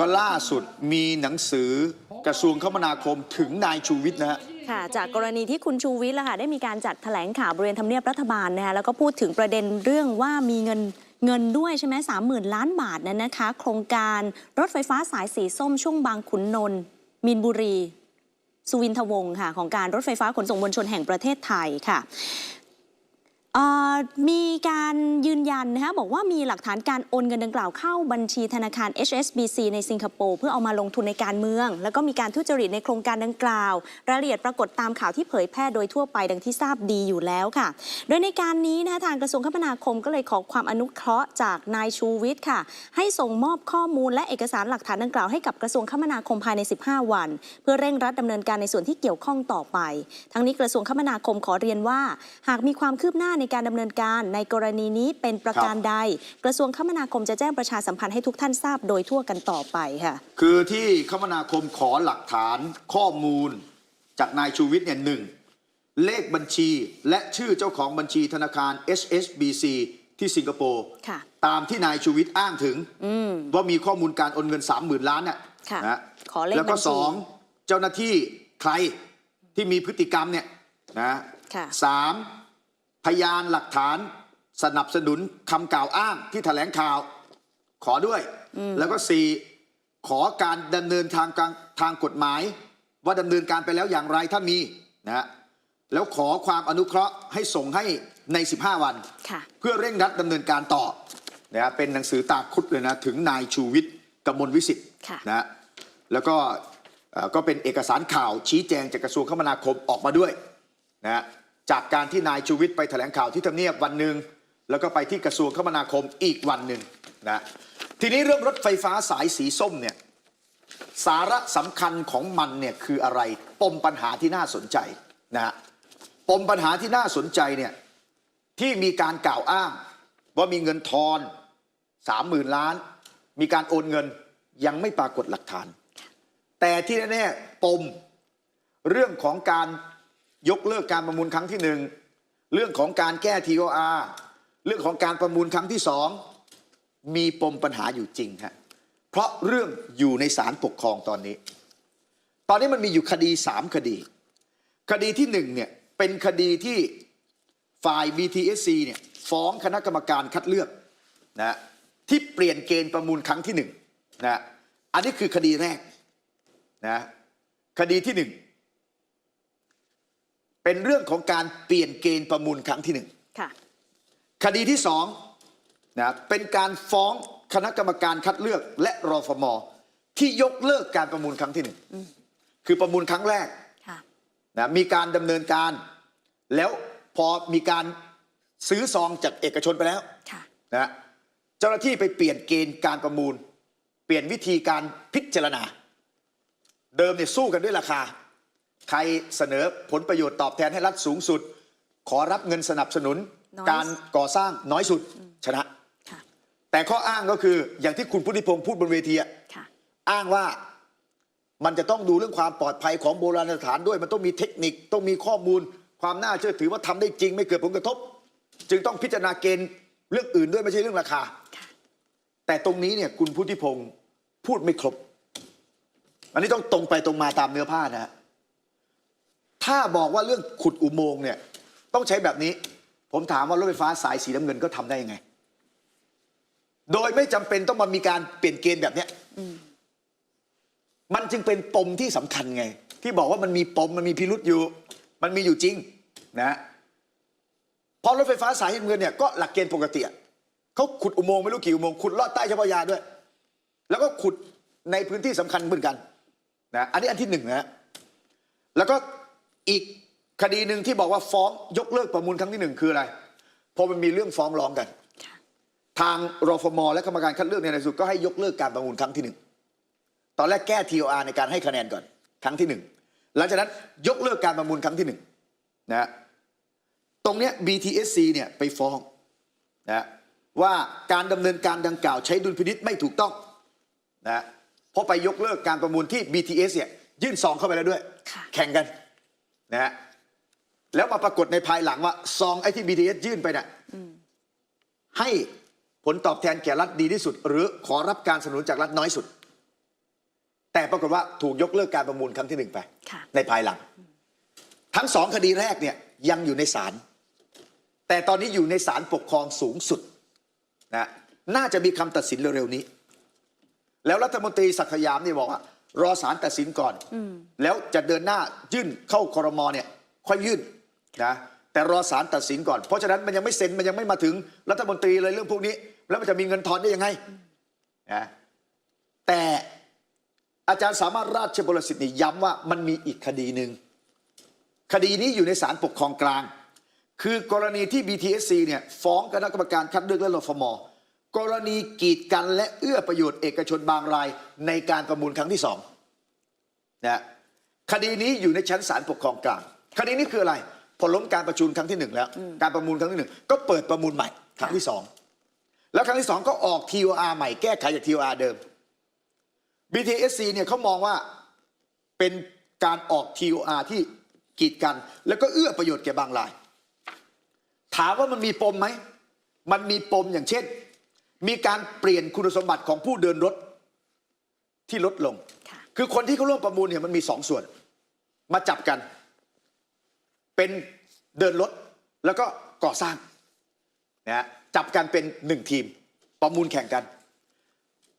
ก็ล่าสุดมีหนังสือกระทรวงคมนาคมถึงนายชูวิทย์นะฮะค่ะจากกรณีที่คุณชูวิทย์ล่ะค่ะได้มีการจัดแถลงข่าวบริเวณทำเนียบรัฐบาลนะคะแล้วก็พูดถึงประเด็นเรื่องว่ามีเงินเงินด้วยใช่ไหมสามหมื่นล้านบาทนั้นนะคะ โครงการรถไฟฟ้าสายสีส้มช่วงบางขุนนนท์มีนบุรี สุวินทวงศ์ค่ะของการรถไฟฟ้าขนส่งมวลชนแห่งประเทศไทยค่ะ มีการยืนยันนะคะบอกว่ามีหลักฐานการโอนเงินดังกล่าวเข้าบัญชีธนาคาร HSBC ในสิงคโปร์เพื่อเอามาลงทุนในการเมือง แล้วก็มีการทุจริตในโครงการดังกล่าว รายละเอียดปรากฏตามข่าวที่เผยแพร่โดยทั่วไปดังที่ทราบดีอยู่แล้วค่ะ โดยในการนี้นะคะทางกระทรวงคมนาคมก็เลยขอความอนุเคราะห์จากนายชูวิทย์ค่ะ ให้ส่งมอบข้อมูลและเอกสารหลักฐานดังกล่าวให้กับกระทรวงคมนาคมภายใน 15 วัน เพื่อเร่งรัดดำเนินการในส่วนที่เกี่ยวข้องต่อไป ทั้งนี้กระทรวงคมนาคมขอเรียนว่า หากมีความคืบหน้าในการดำเนินการในกรณีนี้เป็นประการใด กระทรวงคมนาคมจะแจ้งประชาสัมพันธ์ให้ทุกท่านทราบโดยทั่วกันต่อไปค่ะคือที่คมนาคมขอหลักฐานข้อมูล จากนายชูวิทย์เนี่ยหนึ่งเลขบัญชีและชื่อเจ้าของบัญชีธนาคาร HSBC ที่สิงคโปร์ค่ะตามที่นายชูวิทย์อ้างถึงอืมว่ามีข้อมูลการโอนเงิน 30,000 ล้านน่ะค่ะนะขอเลขแล้วก็บัญชีสองเจ้าหน้าที่ใครที่มีพฤติกรรมเนี่ยนะค่ะสาม พยานหลักฐานสนับสนุนคำกล่าวอ้างที่แถลงข่าว ขอด้วย แล้วก็สี่ขอการดำเนินทางการทางกฎหมาย ว่าดำเนินการไปแล้วอย่างไรถ้ามีนะฮะแล้วขอความอนุเคราะห์ให้ส่งให้ใน 15 วันค่ะเพื่อเร่งรัดดำเนินการต่อนะฮะเป็นหนังสือตาคุดเลยนะถึงนายชูวิทย์กมลวิสิทธิ์ค่ะนะฮะแล้วก็เอ่อก็เป็นเอกสารข่าวชี้แจงจากกระทรวงคมนาคมออกมาด้วยนะฮะ จากการที่นายชูวิทย์ไปแถลงข่าวที่ทำเนียบวันหนึ่งแล้วก็ไปที่กระทรวงคมนาคมอีกวันหนึ่งนะทีนี้เรื่องรถไฟฟ้าสายสีส้มเนี่ยสาระสำคัญของมันเนี่ยคืออะไรปมปัญหาที่น่าสนใจนะฮะปมปัญหาที่น่าสนใจเนี่ยที่มีการกล่าวอ้าง ว่ามีเงินทอนสามหมื่นล้าน มีการโอนเงินยังไม่ปรากฏหลักฐาน แต่ที่แน่ๆปมเรื่องของการ ยกเลิกการประมูลครั้งที่หนึ่งเรื่องของการแก้ TOR เรื่องของการประมูลครั้งที่สองมีปมปัญหาอยู่จริงฮะเพราะเรื่องอยู่ในศาลปกครองตอนนี้ ตอนนี้มันมีอยู่คดีสามคดี คดีที่หนึ่งเนี่ยเป็นคดีที่ฝ่าย BTSC เนี่ยฟ้องคณะกรรมการคัดเลือกนะที่เปลี่ยนเกณฑ์ประมูลครั้งที่หนึ่งนะอันนี้คือคดีแรกนะคดีที่หนึ่ง เป็นเรื่องของการเปลี่ยนเกณฑ์ประมูลครั้งที่หนึ่งค่ะ คดีที่สองนะเป็นการฟ้องคณะกรรมการคัดเลือก และรอฟมที่ยกเลิกการประมูลครั้งที่หนึ่งคือประมูลครั้งแรกค่ะนะมีการดำเนินการ แล้วพอมีการซื้อซองจากเอกชนไปแล้วค่ะนะเจ้าหน้าที่ไปเปลี่ยนเกณฑ์การประมูล เปลี่ยนวิธีการพิจารณา เดิมเนี่ยสู้กันด้วยราคา ใครเสนอผลประโยชน์ตอบแทนให้รัฐสูงสุด ขอรับเงินสนับสนุนน้อยการก่อสร้างน้อยสุดชนะค่ะแต่ข้ออ้างก็คืออย่างที่คุณพุทธิพงศ์พูดบนเวทีอะค่ะอ้างว่ามันจะต้องดูเรื่องความปลอดภัยของโบราณสถานด้วย มันต้องมีเทคนิคต้องมีข้อมูล ความน่าเชื่อถือว่าทำได้จริงไม่เกิดผลกระทบ จึงต้องพิจารณาเกณฑ์เรื่องอื่นด้วยไม่ใช่เรื่องราคาค่ะแต่ตรงนี้เนี่ยคุณพุทธิพงศ์พูดไม่ครบ อันนี้ต้องตรงไปตรงมาตามเนื้อผ้านะฮะ ถ้าบอกว่าเรื่องขุดอุโมงค์เนี่ยต้องใช้แบบนี้ ผมถามว่ารถไฟฟ้าสายสีน้ำเงินก็ทำได้ยังไง โดยไม่จำเป็นต้องมามีการเปลี่ยนเกณฑ์แบบเนี้ยมันจึงเป็นปมที่สำคัญไง ที่บอกว่ามันมีปมมันมีพิรุษอยู่ มันมีอยู่จริงนะพราะรถไฟฟ้าสายสีน้ำเงินเนี่ยก็หลักเกณฑ์ปกติเขาขุดอุโมงค์ไม่รู้กี่อุโมงค์ขุดลอดใต้เจ้าพระยาด้วย แล้วก็ขุดในพื้นที่สำคัญเหมือนกันนะอันนี้อันที่หนึ่งนะแล้วก็ อีกคดีหนึ่งที่บอกว่าฟ้องยกเลิกประมูลครั้งที่หนึ่งคืออะไรพอมันมีเรื่องฟ้องร้องกันค่ะทางรฟมและกรรมการคัดเลือกในที่สุดก็ให้ยกเลิกการประมูลครั้งที่หนึ่งตอนแรกแก้ TOR ในการให้คะแนนก่อนครั้งที่หนึ่งหลังจากนั้นยกเลิกการประมูลครั้งที่หนึ่งนะฮะตรงเนี้ย BTSC เนี่ยไปฟ้องนะว่าการดำเนินการดังกล่าวใช้ดุลพินิษไม่ถูกต้องนะเพราะไปยกเลิกการประมูลที่ BTS เนี่ยยื่นซองเข้าไปแล้วด้วยค่ะแข่งกัน นะฮะแล้วมาปรากฏในภายหลังว่าซองไอ้ที่ BTS ยื่นไปเนี่ยให้ผลตอบแทนแก่รัฐดีที่สุด หรือขอรับการสนับสนุนจากรัฐน้อยสุด แต่ปรากฏว่าถูกยกเลิกการประมูลครั้งที่หนึ่งไปค่ะในภายหลัง ทั้งสองคดีแรกเนี่ยยังอยู่ในศาลแต่ตอนนี้อยู่ในศาลปกครองสูงสุดนะน่าจะมีคำตัดสินเร็วๆนี้ แล้วรัฐมนตรีศักดิ์สยามเนี่ยบอกว่า รอศาลตัดสินก่อน แล้วจะเดินหน้ายื่นเข้าคอรมอเนี่ยค่อยยื่นนะแต่รอศาลตัดสินก่อน เพราะฉะนั้นมันยังไม่เซ็นมันยังไม่มาถึงรัฐมนตรีเลยเรื่องพวกนี้ แล้วมันจะมีเงินทอนได้ยังไงนะแต่อาจารย์สามารถราชบรสิทธิ์นี่ย้ำว่ามันมีอีกคดีหนึ่งคดีนี้อยู่ในศาลปกครองกลาง คือกรณีที่ BTSC เนี่ยฟ้องคณะกรรมการคัดเลือกและรฟม กรณีกีดกันและเอื้อประโยชน์เอกชนบางรายในการประมูลครั้งที่สองนะคดีนี้อยู่ในชั้นศาลปกครองกลาง คดีนี้คืออะไร พอล้มการประชุมครั้งที่หนึ่งแล้ว การประมูลครั้งที่หนึ่งก็เปิดประมูลใหม่ครั้งที่สองแล้วครั้งที่สองก็ออก TOR ใหม่แก้ไขจาก TOR เดิม BTSC เนี่ยเขามองว่าเป็นการออก TOR ที่กีดกัน แล้วก็เอื้อประโยชน์แก่บางราย ถามว่ามันมีปมไหมมันมีปมอย่างเช่น มีการเปลี่ยนคุณสมบัติของผู้เดินรถที่ลดลงค่ะคือคนที่เขาร่วมประมูลเนี่ยมันมีสองส่วน มาจับกัน เป็นเดินรถแล้วก็ก่อสร้างนะฮะจับกันเป็นหนึ่งทีม ประมูลแข่งกัน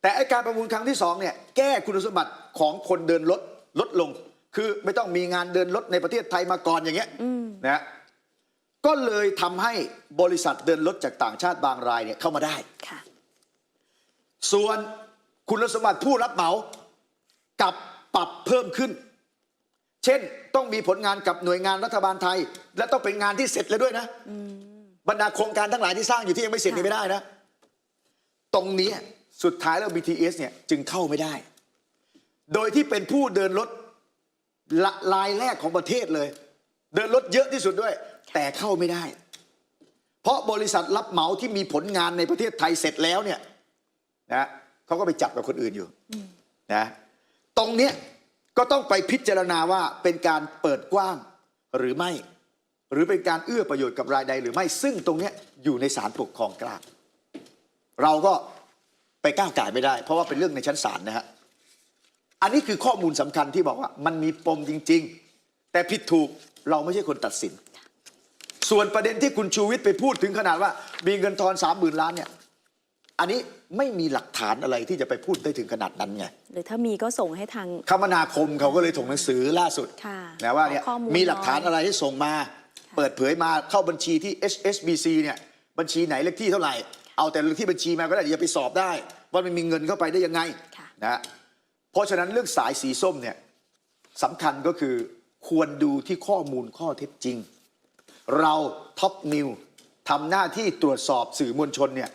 แต่ไอการประมูลครั้งที่สองเนี่ยแก้คุณสมบัติของคนเดินรถลดลง คือไม่ต้องมีงานเดินรถในประเทศไทยมาก่อนอย่างเงี้ยนะฮะก็เลยทำให้บริษัทเดินรถจากต่างชาติบางรายเนี่ยเข้ามาได้ค่ะ ส่วนคุณสมบัติผู้รับเหมากับปรับเพิ่มขึ้น เช่นต้องมีผลงานกับหน่วยงานรัฐบาลไทย และต้องเป็นงานที่เสร็จแล้วด้วยนะบรรดาโครงการทั้งหลายที่สร้างอยู่ที่ยังไม่เสร็จนี่ไม่ได้นะ ตรงนี้สุดท้ายแล้ว BTS เนี่ยจึงเข้าไม่ได้ โดยที่เป็นผู้เดินรถละรายแรกของประเทศเลย เดินรถเยอะที่สุดด้วย แต่เข้าไม่ได้ เพราะบริษัทรับเหมาที่มีผลงานในประเทศไทยเสร็จแล้วเนี่ย นะเขาก็ไปจับกับคนอื่นอยู่นะตรงเนี้ยก็ต้องไปพิจารณาว่าเป็นการเปิดกว้างหรือไม่ หรือเป็นการเอื้อประโยชน์กับรายใดหรือไม่ ซึ่งตรงเนี้ยอยู่ในศาลปกครองกลางเราก็ไปก้าวไก่ายไม่ได้ เพราะว่าเป็นเรื่องในชั้นศาลนะฮะอันนี้คือข้อมูลสำคัญที่บอกว่ามันมีปมจริง ๆ แต่ผิดถูกเราไม่ใช่คนตัดสิน ส่วนประเด็นที่คุณชูวิทย์ไปพูดถึงขนาดว่า มีเงินทอนสามหมื่นล้านเนี่ย อันนี้ไม่มีหลักฐานอะไรที่จะไปพูดได้ถึงขนาดนั้นไงหรือถ้ามีก็ส่งให้ทาง คมนาคมเขาก็เลยส่งหนังสือล่าสุดค่ะนะว่าเนี่ยขอข้อมูลมีหลักฐานหน่อยอะไรให้ส่งมา เปิดเผยมาเข้าบัญชีที่ HSBC เนี่ยบัญชีไหนเลขที่เท่าไหร่ เอาแต่เลขที่บัญชีมาก็ได้อย่าไปสอบได้ ว่ามันมีเงินเข้าไปได้ยังไงค่ะนะเพราะฉะนั้นเรื่องสายสีส้มเนี่ยสำคัญก็คือควรดูที่ข้อมูลข้อเท็จจริง เราท็อปนิวทำหน้าที่ตรวจสอบสื่อมวลชนเนี่ย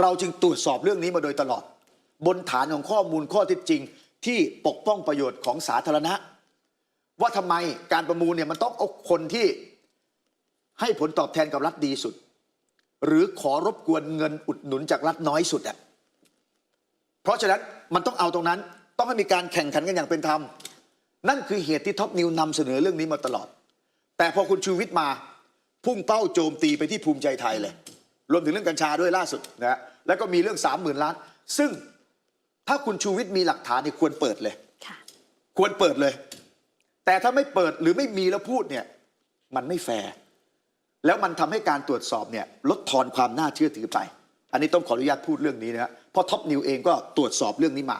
เราจึงตรวจสอบเรื่องนี้มาโดยตลอด บนฐานของข้อมูลข้อเท็จจริง ที่ปกป้องประโยชน์ของสาธารณะ ว่าทำไมการประมูลเนี่ยมันต้องเอาคนที่ให้ผลตอบแทนกับรัฐดีสุด หรือขอรบกวนเงินอุดหนุนจากรัฐน้อยสุดอะเพราะฉะนั้นมันต้องเอาตรงนั้นต้องให้มีการแข่งขันกันอย่างเป็นธรรม นั่นคือเหตุที่ท็อปนิวนำเสนอเรื่องนี้มาตลอด แต่พอคุณชูวิทย์มา พุ่งเป้าโจมตีไปที่ภูมิใจไทยเลย รวมถึงเรื่องกัญชาด้วยล่าสุดนะฮะ แล้วก็มีเรื่องสามหมื่นล้าน ซึ่งถ้าคุณชูวิทย์มีหลักฐานเนี่ยควรเปิดเลยค่ะควรเปิดเลย แต่ถ้าไม่เปิดหรือไม่มีแล้วพูดเนี่ยมันไม่แฟร์แล้วมันทำให้การตรวจสอบเนี่ยลดทอนความน่าเชื่อถือไป อันนี้ต้องขออนุญาตพูดเรื่องนี้นะครับเพราะท็อปนิวเองก็ตรวจสอบเรื่องนี้มา